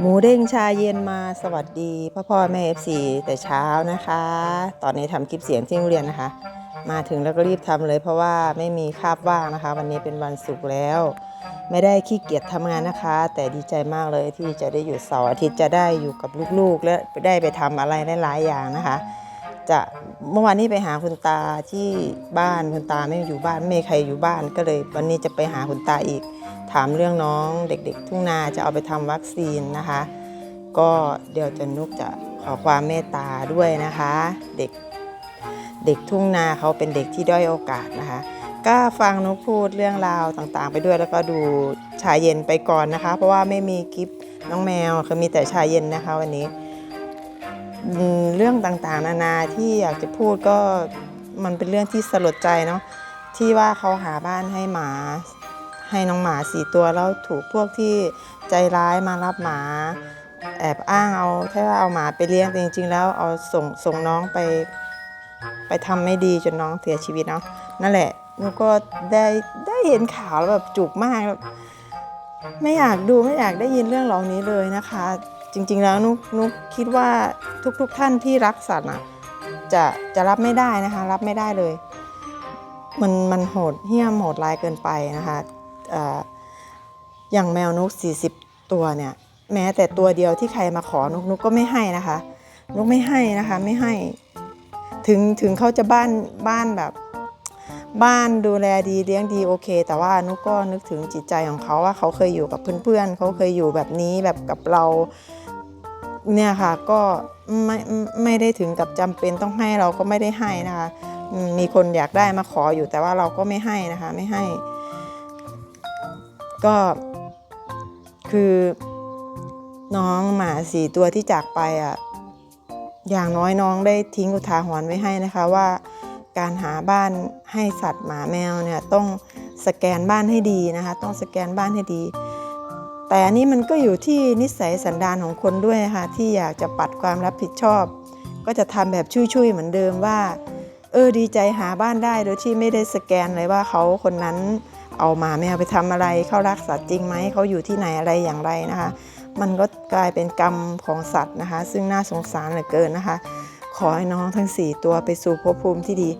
หมูเด้งชาเย็นมาสวัสดีพ่อพ่อแม่เอฟซีแต่เช้านะคะ ตอนนี้ทำคลิปเสียงที่โรงเรียนนะคะ มาถึงแล้วก็รีบทำเลย เพราะว่าไม่มีคาบว่างนะคะ วันนี้เป็นวันศุกร์แล้ว ไม่ได้ขี้เกียจทำงานนะคะ แต่ดีใจมากเลยที่จะได้หยุดเสาร์อาทิตย์จะได้อยู่กับลูกๆ และได้ไปทำอะไรหลายๆอย่างนะคะ จะเมื่อวานนี้ไปหาคุณตาที่บ้านคุณตาไม่อยู่บ้านไม่มีใครอยู่บ้านก็เลย วันนี้จะไปหาคุณตาอีก ถามเรื่องน้องเด็กๆ ทุ่งนาจะเอาไปทำวัคซีนนะคะ ก็เดี๋ยวจะนุกจะขอความเมตตาด้วยนะคะ เด็กเด็กทุ่งนาเขาเป็นเด็กที่ด้อยโอกาสนะคะ ก็ฟังนุกพูดเรื่องราวต่างๆ ไปด้วยแล้วก็ดูชายเย็นไปก่อนนะคะ เพราะว่าไม่มีคลิปน้องแมวคือมีแต่ชายเย็นนะคะวันนี้ เรื่องต่างๆ นานาที่อยากจะพูดก็มันเป็นเรื่องที่สลดใจเนาะที่ว่าเขาหาบ้านให้หมา ให้น้องหมาสี่ตัวแล้วถูกพวกที่ใจร้ายมารับหมา แอบอ้างเอาแค่ว่าเอาหมาไปเลี้ยงแต่จริง ๆ แล้วเอาส่งส่งน้องไป ไปทำไม่ดีจนน้องเสียชีวิตเนาะนั่นแหละนุก็ได้ได้เห็นข่าวแล้วแบบจุกมากแบบไม่อยากดูไม่อยากได้ยินเรื่องเหล่านี้เลยนะคะ จริง ๆ แล้วนุกนุกคิดว่าทุกๆทท่านที่รักสัตว์อะจะจะรับไม่ได้นะคะ รับไม่ได้เลย มันมันโหดเหี้ยมโหดร้ายเกินไปนะคะ อย่างแมวนุก40 ตัวเนี่ย แม้แต่ตัวเดียวที่ใครมาขอนุกนุกก็ไม่ให้นะคะนุกไม่ให้นะคะไม่ให้ ถึงถึงเขาจะบ้านบ้านแบบ บ้านดูแลดีเลี้ยงดีโอเค แต่ว่านุกก็นึกถึงจิตใจของเขาว่าเขาเคยอยู่กับเพื่อนๆเขาเคยอยู่แบบนี้แบบกับเราเนี่ยค่ะก็ไม่ไม่ได้ถึงกับจำเป็นต้องให้เราก็ไม่ได้ให้นะคะ มีคนอยากได้มาขออยู่แต่ว่าเราก็ไม่ให้นะคะ ไม่ให้ ก็คือน้องหมาสี่ตัวที่จากไปอะอย่างน้อยน้องได้ทิ้งอุทาหรณ์ไว้ให้นะคะว่า การหาบ้านให้สัตว์หมาแมวเนี่ยต้องสแกนบ้านให้ดีนะคะ ต้องสแกนบ้านให้ดี แต่อันนี้มันก็อยู่ที่นิสัยสันดานของคนด้วยค่ะที่อยากจะปัดความรับผิดชอบ ก็จะทำแบบชุยๆเหมือนเดิมว่า เออดีใจหาบ้านได้โดยที่ไม่ได้สแกนเลยว่าเขาคนนั้น เอาหมาแมวไปทำอะไรเขารักสัตว์จริงไหมเขาอยู่ที่ไหนอะไรอย่างไรนะคะ มันก็กลายเป็นกรรมของสัตว์นะคะ ซึ่งน่าสงสารเหลือเกินนะคะ ขอให้น้องทั้ง 4 ตัวไปสู่ภพภูมิที่ดี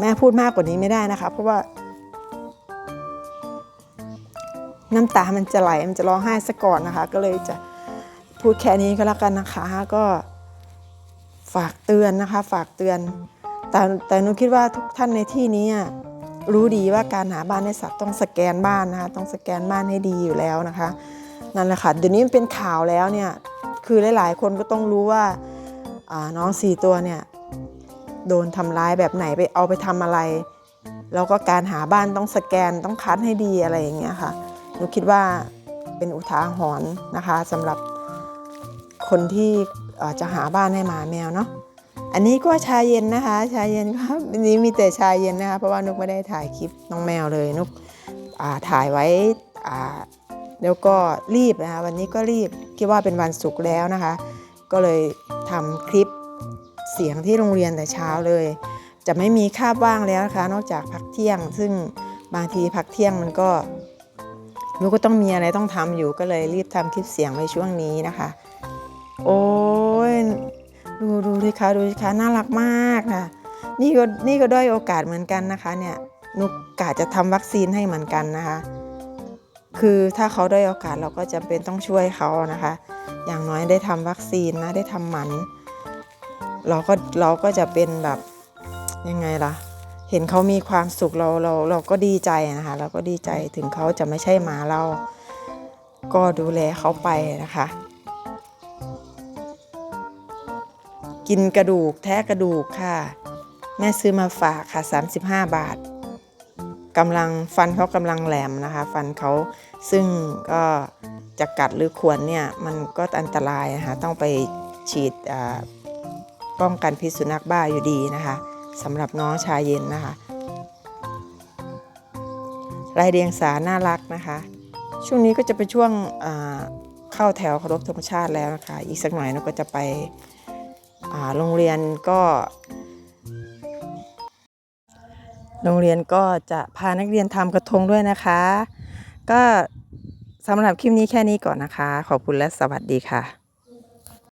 แม่พูดมากกว่านี้ไม่ได้นะคะ เพราะว่า น้ำตามันจะไหลมันจะร้องไห้ซะก่อนนะคะ ก็เลยจะพูดแค่นี้ก็แล้วกันนะคะก็ฝากเตือนนะคะ ฝากเตือน แต่แต่หนูคิดว่าทุกท่านในที่นี้อะ รู้ดีว่าการหาบ้านให้สัตว์ต้องสแกนบ้านนะคะต้องสแกนบ้านให้ดีอยู่แล้วนะคะนั่นแหละค่ะเดี๋ยวนี้มันเป็นข่าวแล้วเนี่ยคือหลายๆ คนก็ต้องรู้ว่าน้องสี่ตัวเนี่ยโดนทำร้ายแบบไหนไปเอาไปทำอะไรแล้วก็การหาบ้านต้องสแกนต้องคัดให้ดีอะไรอย่างเงี้ยค่ะหนูคิดว่าเป็นอุทาหรณ์นะคะสำหรับคนที่จะหาบ้านให้หมาแมวเนาะ อันนี้ก็ชาเย็นนะคะ ชาเย็นครับวันนี้มีแต่ชาเย็นนะคะ เพราะว่านุกไม่ได้ถ่ายคลิปน้องแมวเลยนุกถ่ายไว้แล้วก็รีบนะคะ วันนี้ก็รีบคิดว่าเป็นวันศุกร์แล้วนะคะ ก็เลยทำคลิปเสียงที่โรงเรียนแต่เช้าเลย จะไม่มีคาบว่างแล้วนะคะ นอกจากพักเที่ยง ซึ่งบางทีพักเที่ยงมันก็นูก็ต้องมีอะไรต้องทำอยู่ก็เลยรีบทำคลิปเสียงในช่วงนี้นะคะ โอ้ย ดูดูดิคะดูดิคะน่ารักมากค่ะ นี่ก็นี่ก็ด้อยโอกาสเหมือนกันนะคะเนี่ยนุกกะจะทำวัคซีนให้เหมือนกันนะคะ คือถ้าเขาได้โอกาสเราก็จำเป็นต้องช่วยเขานะคะ อย่างน้อยได้ทำวัคซีนนะได้ทำหมัน เราก็เราก็จะเป็นแบบยังไงล่ะ เห็นเขามีความสุขเราเราเราก็ดีใจนะคะ เราก็ดีใจถึงเขาจะไม่ใช่หมาเรา ก็ดูแลเขาไปนะคะ กินกระดูกแท้กระดูกค่ะ แม่ซื้อมาฝากค่ะ 35 บาทกำลังฟันเขากำลังแหลมนะคะ ฟันเขาซึ่งก็จะกัดหรือขวนเนี่ยมันก็อันตรายนะคะต้องไปฉีดอ่าป้องกันพิษสุนัขบ้าอยู่ดีนะคะสำหรับน้องชาเย็นนะคะลายเดียงสาน่ารักนะคะ ช่วงนี้ก็จะเป็นช่วงอ่าเข้าแถวเคารพธงชาติแล้วนะคะ อีกสักหน่อยเราก็จะไป โรงเรียนก็ โรงเรียนก็จะพานักเรียนทำกระทงด้วยนะคะ ก็สำหรับคลิปนี้แค่นี้ก่อนนะคะ ขอบคุณและสวัสดีค่ะ